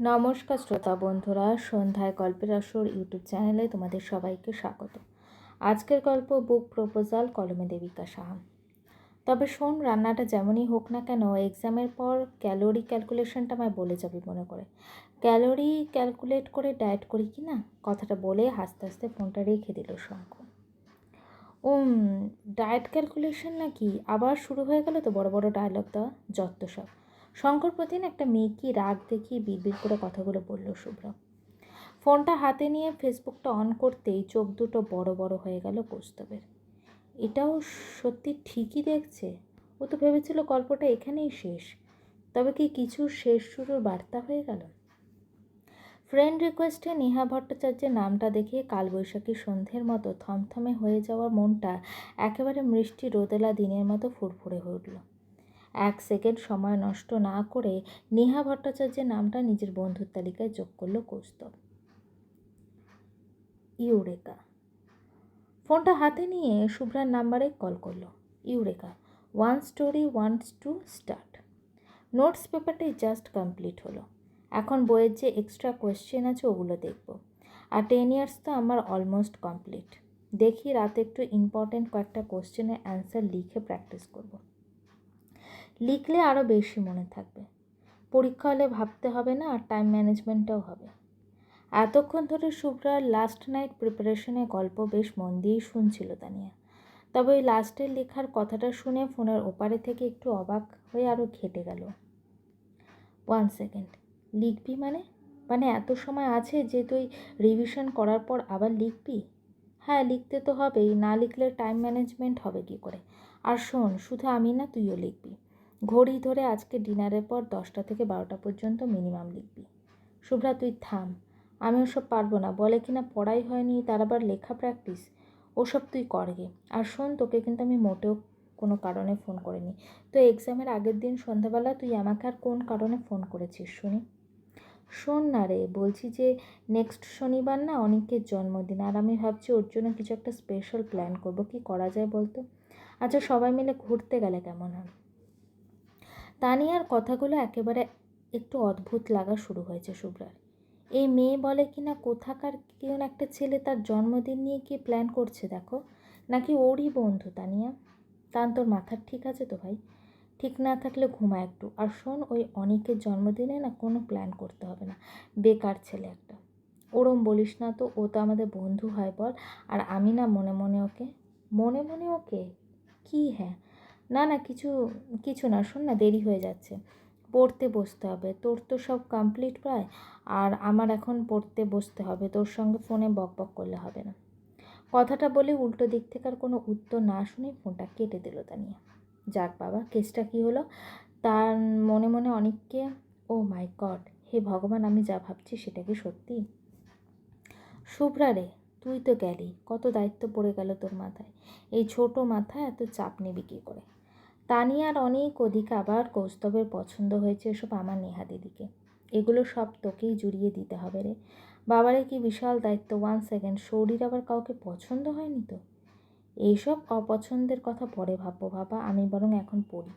নমস্কার শ্রোতা বন্ধুরা, সন্ধ্যায় গল্পের আসর ইউটিউব চ্যানেলে তোমাদের সবাইকে স্বাগত। আজকের গল্প বুক প্রপোজাল কলমে দেবিকা সাহা। তবে শোন, রান্নাটা যেমনই হোক না কেন এক্সামের পর ক্যালোরি ক্যালকুলেশনটা আমায় বলে যাবি মনে করে। ক্যালোরি ক্যালকুলেট করে ডায়েট করি কি না? কথাটা বলে হাসতে হাসতে ফোনটা রেখে দিল শঙ্কু উম ডায়েট ক্যালকুলেশন নাকি আবার শুরু হয়ে গেল তো বড় বড় ডায়লগ দেওয়া? যত সব। শঙ্কর প্রতিদিন একটা মেয়েকে রাগ দেখিয়ে বিড়বিড় করে কথাগুলো বলল শুভ্র। ফোনটা হাতে নিয়ে ফেসবুকটা অন করতেই চোখ দুটো বড় বড় হয়ে গেল কৌস্তবের এটাও সত্যি ঠিকই দেখছে? ও তো ভেবেছিল গল্পটা এখানেই শেষ। তবে কি কিছু শেষ শুরুর বার্তা হয়ে গেল? ফ্রেন্ড রিকোয়েস্টে নেহা ভট্টাচার্যের নামটা দেখে কালবৈশাখী সন্ধ্যের মতো থমথমে হয়ে যাওয়া মনটা একেবারে মিষ্টি রোদেলা দিনের মতো ফুরফুরে হয়ে উঠল। এক সেকেন্ড সময় নষ্ট না করে নেহা ভট্টাচার্যের নামটা নিজের বন্ধুর তালিকায় যোগ করল কৌস্তব। ইউরেকা। ফোনটা হাতে নিয়ে শুভ্রার নাম্বারে কল করল। Eureka one story once to start notes পেপারটি just complete হলো। এখন বইয়ের যে এক্সট্রা কোয়েশ্চেন আছে ওগুলো দেখব। আর টেন ইয়ার্স তো আমার অলমোস্ট কমপ্লিট দেখি রাতে একটু ইম্পর্টেন্ট কয়েকটা কোশ্চেনের অ্যান্সার লিখে প্র্যাকটিস করব। লিখলে আরও বেশি মনে থাকবে। পরীক্ষা হলে ভাবতে হবে না, আর টাইম ম্যানেজমেন্টটাও হবে। এতক্ষণ ধরে শুভ্রার লাস্ট নাইট প্রিপারেশনের গল্প বেশ মন দিয়েই শুনছিল তানিয়া। তবে ওই লাস্টের লেখার কথাটা শুনে ফোনের ওপারে থেকে একটু অবাক হয়ে আরও ঘেটে গেল। ওয়ান সেকেন্ড লিখবি মানে? মানে এত সময় আছে যে তুই রিভিশন করার পর আবার লিখবি? হ্যাঁ লিখতে তো হবেই, না লিখলে টাইম ম্যানেজমেন্ট হবে কি করে? আর শোন, শুধু আমি না তুইও লিখবি। ঘড়ি ধরে আজকে ডিনারের পর দশটা থেকে বারোটা পর্যন্ত মিনিমাম লিখবি। শুভ্রা, তুই থাম। আমি ওসব পারব না। বলে কি না পড়াই হয়নি, তার আবার লেখা প্র্যাকটিস ওসব তুই করগে আর শোন, তোকে কিন্তু আমি মোটেও কোনো কারণে ফোন করিনি। তো এক্সামের আগের দিন সন্ধ্যাবেলা তুই আমাকে আর কোন কারণে ফোন করেছিস শুনি? শোন না রে, বলছি যে নেক্সট শনিবার না অনেকের জন্মদিন, আর আমি ভাবছি ওর জন্য কিছু একটা স্পেশাল প্ল্যান করব। কি করা যায় বলতো? আচ্ছা সবাই মিলে ঘুরতে গেলে কেমন হয়? তানিয়ার কথাগুলো একেবারে একটু অদ্ভুত লাগা শুরু হয়েছে শুভ্রার এই মেয়ে বলে কি না কোথাকার কেউ একটা ছেলে, তার জন্মদিন নিয়ে কি প্ল্যান করছে দেখো? নাকি ওরই বন্ধু তানিয়া? তান তোর মাথার ঠিক আছে তো ভাই? ঠিক না থাকলে ঘুমা একটু। আর শোন, ওই অনেকের জন্মদিনে না কোনো প্ল্যান করতে হবে না। বেকার ছেলে একটা। ওরম বলিস না তো, ও তো আমাদের বন্ধু হয় বল। আর আমি না মনে মনে ওকে, মনে মনে ওকে? কি হ্যাঁ? না না, কিছু কিছু না, শোন না, দেরি হয়ে যাচ্ছে। পড়তে বসতে হবে। তোর তো সব কমপ্লিট প্রায়। আর আমার এখন পড়তে বসতে হবে। তোর সঙ্গে ফোনে বক বক করলে হবে না। কথাটা বলে উল্টো দিক থেকে আর কোনো উত্তর না শুনে ফোনটা কেটে দিল তানিয়া। যাক বাবা, কেসটা কী হলো? তার মনে মনে অনেককে, ও মাই গড, হে ভগবান, আমি যা ভাবছি সেটা কি সত্যি? শুভ্রা রে, তুই তো গেলি। কত দায়িত্ব পড়ে গেল তোর মাথায়। এই ছোট মাথায় এত চাপ নিবি কী করে? তানিয়ার অনেক অধিক আবার কৌস্তবের পছন্দ হয়েছে এসব আমার নেহা দিদিকে এগুলো সব তোকেই জুড়িয়ে দিতে হবে রে। বাবারে কি বিশাল দায়িত্ব ওয়ান সেকেন্ড শরীর আবার কাউকে পছন্দ হয়নি তো? এইসব অপছন্দের কথা পরে ভাববো বাবা, আমি বরং এখন পড়ি।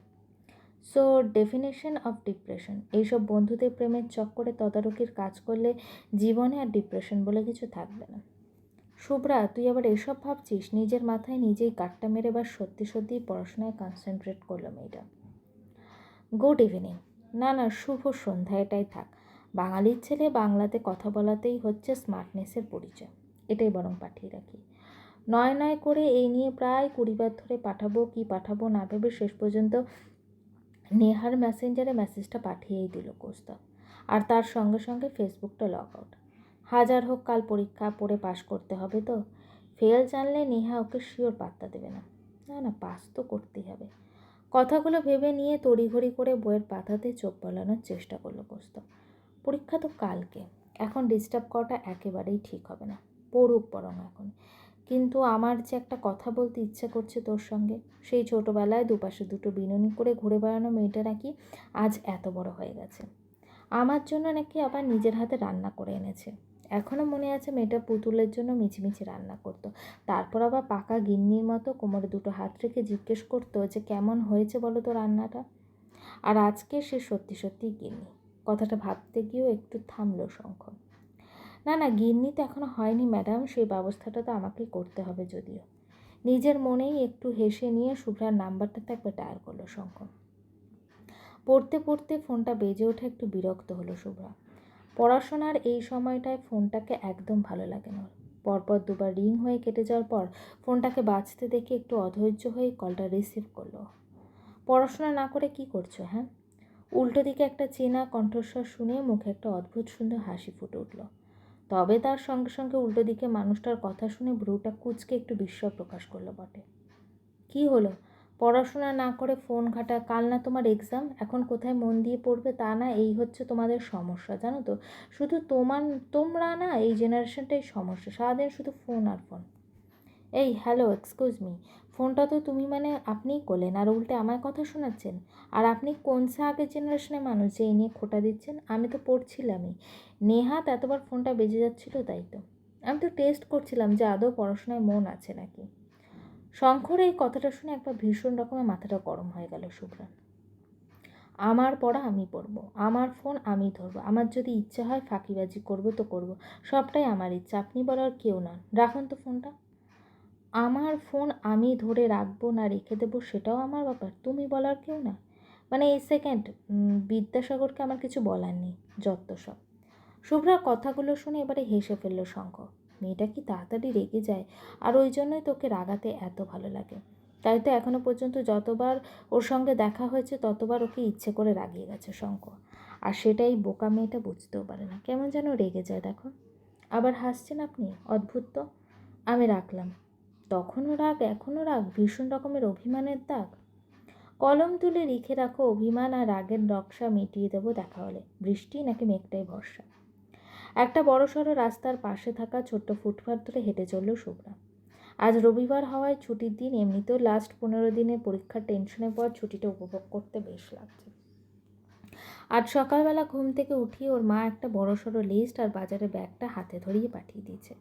সো ডেফিনেশন অফ ডিপ্রেশন এইসব বন্ধুদের প্রেমের চক্করে তদারকির কাজ করলে জীবনে আর ডিপ্রেশন বলে কিছু থাকবে না। শুভ্রা, তুই আবার এসব ভাবছিস? নিজের মাথায় নিজেই কাটটা মেরে বা সত্যি সত্যিই পড়াশোনায় কনসেন্ট্রেট করল মেয়েটা। গুড ইভিনিং না না, শুভ সন্ধ্যা, এটাই থাক। বাঙালির ছেলে বাংলাতে কথা বলাতেই হচ্ছে স্মার্টনেসের পরিচয়। এটাই বরং পাঠিয়ে রাখি। নয় নয় করে এই নিয়ে প্রায় কুড়িবার ধরে পাঠাবো কি পাঠাবো না ভেবে শেষ পর্যন্ত নেহার মেসেঞ্জারে মেসেজটা পাঠিয়েই দিল কোস্তা আর তার সঙ্গে সঙ্গে ফেসবুকটা লগ আউট হাজার হোক কাল পরীক্ষা পড়ে পাশ করতে হবে তো। ফেল জানলে নেহা ওকে শিওর পাত্তা দেবে না। না না, পাস তো করতেই হবে। কথাগুলো ভেবে নিয়ে তড়িঘড়ি করে বইয়ের পাতাতে চোখ বলানোর চেষ্টা করল কোস্ত পরীক্ষা তো কালকে। এখন ডিস্টার্ব করাটা একেবারেই ঠিক হবে না। পড়ুক বরং এখন। কিন্তু আমার যে একটা কথা বলতে ইচ্ছে করছে তোর সঙ্গে, সেই ছোটোবেলায় দুপাশে দুটো বিনুনি করে ঘুরে বেড়ানো মেয়েটা নাকি আজ এত বড় হয়ে গেছে। আমার জন্য নাকি আবার নিজের হাতে রান্না করে এনেছে। এখনও মনে আছে মেয়েটা পুতুলের জন্য মিছিমিছি রান্না করতো। তারপর আবার পাকা গিন্নির মতো কোমরে দুটো হাত রেখে জিজ্ঞেস করতো যে, কেমন হয়েছে বলো তো রান্নাটা? আর আজকে সে সত্যি সত্যিই গিন্নি। কথাটা ভাবতে গিয়েও একটু থামলো শঙ্খ না না, গিন্নি তো এখনও হয়নি ম্যাডাম, সেই ব্যবস্থাটা তো আমাকেই করতে হবে যদিও। নিজের মনেই একটু হেসে নিয়ে শুভ্রার নাম্বারটাতে একবার ডায়াল করল শঙ্খ পড়তে পড়তে ফোনটা বেজে ওঠে, একটু বিরক্ত হলো শুভ্রা। পড়াশোনার এই সময়টায় ফোনটাকে একদম ভালো লাগে না। পরপর দুবার রিং হয়ে কেটে যাওয়ার পর ফোনটাকে বাজতে দেখে একটু অধৈর্য হয়ে কলটা রিসিভ করল। পড়াশোনা না করে কি করছ হ্যাঁ? উল্টো দিকে একটা চেনা কণ্ঠস্বর শুনে মুখে একটা অদ্ভুত সুন্দর হাসি ফুটে উঠল। তবে তার সঙ্গে সঙ্গে উল্টো দিকে মানুষটার কথা শুনে ভ্রুটা কুচকে একটু বিস্ময় প্রকাশ করল বটে। কি হলো? পড়াশোনা না করে ফোন ঘাটা, কাল না তোমার এক্সাম এখন কোথায় মন দিয়ে পড়বে তা না, এই হচ্ছে তোমাদের সমস্যা, জানো তো? শুধু তোমার, তোমরা না, এই জেনারেশনটাই সমস্যা, সারাদিন শুধু ফোন আর ফোন। এই হ্যালো এক্সকিউজ মি ফোনটা তো তুমি মানে আপনিই করলেন, আর উল্টে আমায় কথা শোনাচ্ছেন? আর আপনি কোন সে আগের জেনারেশনের মানুষ যে এই নিয়ে খোটা দিচ্ছেন? আমি তো পড়ছিলামই। নেহাত এতবার ফোনটা বেজে যাচ্ছিল তাই তো। আমি তো টেস্ট করছিলাম যে আদৌ পড়াশোনায় মন আছে নাকি। শঙ্কর এই কথাটা শুনে একবার ভীষণ রকমের মাথাটা গরম হয়ে গেল শুভ্রান। আমার পড়া আমি পড়ব, আমার ফোন আমি ধরবো, আমার যদি ইচ্ছে হয় ফাঁকিবাজি করব তো করব, সবটাই আমার ইচ্ছা, আপনি বলার কেউ না রাখুন তো ফোনটা। আমার ফোন আমি ধরে রাখব না রেখে দেবো সেটাও আমার ব্যাপার, তুমি বলার কেউ না মানে এই সেকেন্ড বিদ্যাসাগরকে আমার কিছু বলার নেই, যত সব। শুভ্রার কথাগুলো শুনে এবারে হেসে ফেলল শঙ্খ। মেয়েটা কি তাড়াতাড়ি রেগে যায়? আর ওই জন্যই তোকে রাগাতে এত ভালো লাগে। তাই তো এখনও পর্যন্ত যতবার ওর সঙ্গে দেখা হয়েছে, ততবার ওকে ইচ্ছে করে রাগিয়ে গেছে শঙ্খ। আর সেটাই বোকা মেয়েটা বুঝতেও পারে না। কেমন যেন রেগে যায়, দেখো। আবার হাসছেন আপনি? অদ্ভুত তো। আমি রাখলাম। তখনও রাগ, এখনও রাগ? ভীষণ রকমের অভিমানের দাগ? কলম তুলে লিখে রাখো, অভিমান আর রাগের নকশা মিটিয়ে দেবো দেখা হলে। বৃষ্টি নাকি মেঘটাই ভরসা? একটা বড় সড়ো রাস্তার পাশে থাকা ছোট্ট ফুটপাথ ধরে হেঁটে চলল শুভ্রা। আজ রবিবার হওয়ায় ছুটির দিন এমনিতেও লাস্ট পনেরো দিনের পরীক্ষার টেনশনের পর ছুটিটা উপভোগ করতে বেশ লাগছে। আজ সকালবেলা ঘুম থেকে উঠিয়ে ওর মা একটা বড় সড়ো লিস্ট আর বাজারে ব্যাগটা হাতে ধরিয়ে পাঠিয়ে দিয়েছে।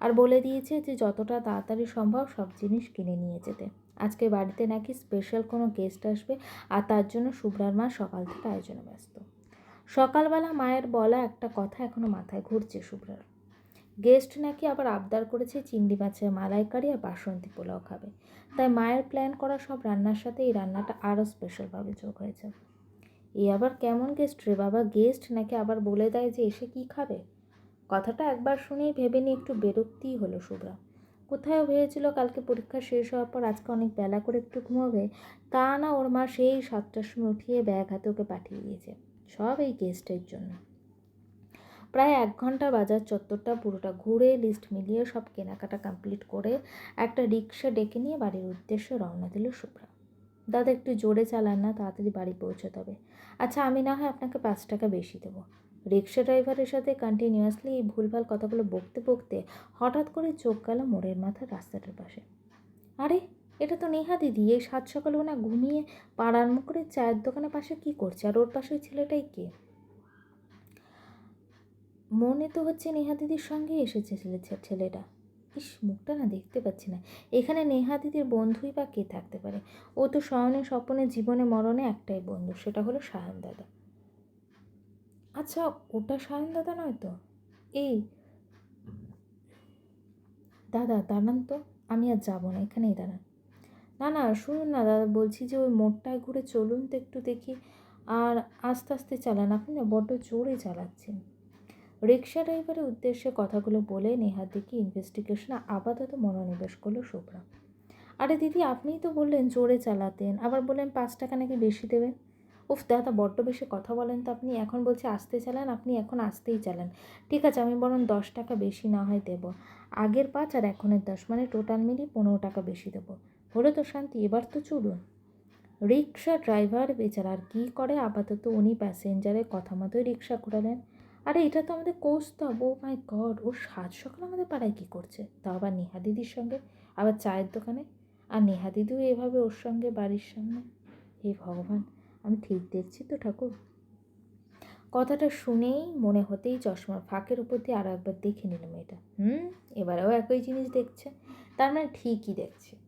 আর বলে দিয়েছে যে যতটা তাড়াতাড়ি সম্ভব সব জিনিস কিনে নিয়ে যেতে। আজকে বাড়িতে নাকি স্পেশাল কোনো গেস্ট আসবে আর তার জন্য শুভ্রার মা সকাল থেকে আয়োজনে ব্যস্ত। সকালবেলা মায়ের বলা একটা কথা এখনও মাথায় ঘুরছে শুভ্রার। গেস্ট নাকি আবার আবদার করেছে চিংড়ি মাছের মালাইকারি আর বাসন্তী পোলাও খাবে। তাই মায়ের প্ল্যান করা সব রান্নার সাথে এই রান্নাটা আরও স্পেশালভাবে যোগ হয়েছে। এ আবার কেমন গেস্ট রে বাবা? গেস্ট নাকি আবার বলে দেয় যে এসে কি খাবে? কথাটা একবার শুনেই ভেবে নিয়ে একটু বিরক্তিই হলো শুভ্রা। কোথায় ভেবেছিল কালকে পরীক্ষা শেষ হওয়ার পর আজকে অনেক বেলা করে একটু ঘুমাবে। তা না ওর মা সেই সাতটার সময় উঠিয়ে ব্যাগ হাতে ওকে পাঠিয়ে দিয়েছে। সব এই গেস্টের জন্য। প্রায় এক ঘণ্টা বাজার চত্বরটা পুরোটা ঘুরে লিস্ট মিলিয়ে সব কেনাকাটা কমপ্লিট করে একটা রিক্সা ডেকে নিয়ে বাড়ির উদ্দেশ্যে রওনা দিল শুভ্রা দাদা একটু জোরে চালান না, তাড়াতাড়ি বাড়ি পৌঁছতে হবে আচ্ছা আমি না হয় আপনাকে পাঁচ টাকা বেশি দেবো। রিক্সা ড্রাইভারের সাথে কন্টিনিউয়াসলি এই ভুলভাল কথাগুলো বকতে বকতে হঠাৎ করে চোখ গেল মোড়ের মাথার রাস্তাটার পাশে। আরে এটা তো নেহা দিদি এই সাত সকালে ওনা ঘুমিয়ে পাড়ার মুখরে চায়ের দোকানের পাশে কি করছে? আর ওর পাশে ছেলেটাই কে? মনে তো হচ্ছে নেহা দিদির সঙ্গে এসেছে ছেলে, ছেলেটা। ইস, মুখটা না দেখতে পাচ্ছি না। এখানে নেহা দিদির বন্ধুই বা কে থাকতে পারে? ও তো শয়নে স্বপনে জীবনে মরণে একটাই বন্ধু, সেটা হলো সায়ন দাদা। আচ্ছা ওটা সায়ন দাদা নয় তো? এই দাদা, দাঁড়ান তো, আমি আর যাব না, এখানেই দাঁড়ান। না না, শুনুন না দাদা, বলছি যে ওই মোড়টায় ঘুরে চলুন তো একটু দেখি। আর আস্তে আস্তে চালান, আপনি না বড্ড জোরে চালাচ্ছেন। রিক্সা ড্রাইভারের উদ্দেশ্যে কথাগুলো বলে নেহার দিকে ইনভেস্টিগেশনে আপাতত মনোনিবেশ করল শুভ্রা। আরে দিদি, আপনিই তো বললেন জোরে চালাতেন, আবার বললেন পাঁচ টাকা নাকি বেশি দেবেন। উফ, দাদা, বড্ড বেশি কথা বলেন তো আপনি, এখন বলছে আসতে চালান, আপনি এখন আসতেই চালান। ঠিক আছে, আমি বরং দশ টাকা বেশি না হয় দেবো। আগের পাঁচ আর এখনের দশ মানে টোটাল মিলিয়ে পনেরো টাকা বেশি দেবো। হলো তো শান্তি, এবার তো চলুন। রিক্সা ড্রাইভার বেচারা আর কী করে? আপাতত উনি প্যাসেঞ্জারের কথা মতোই রিক্সা ঘোরালেন। আরে, এটা তো আমাদের কৌস্তব ও মাই গড ও সাত সকাল আমাদের পাড়ায় কী করছে? তাও আবার নেহা দিদির সঙ্গে? আবার চায়ের দোকানে? আর নেহা দিদিও এভাবে ওর সঙ্গে বাড়ির সামনে? হে ভগবান, আমি ঠিক দেখছি তো ঠাকুর। কথাটা শুনেই মনে হতেই চশমার ফাঁকের উপর দিয়ে আরও একবার দেখে নিলাম মেয়েটা হুম, এবারেও একই জিনিস দেখছে। তার মানে ঠিকই দেখছে।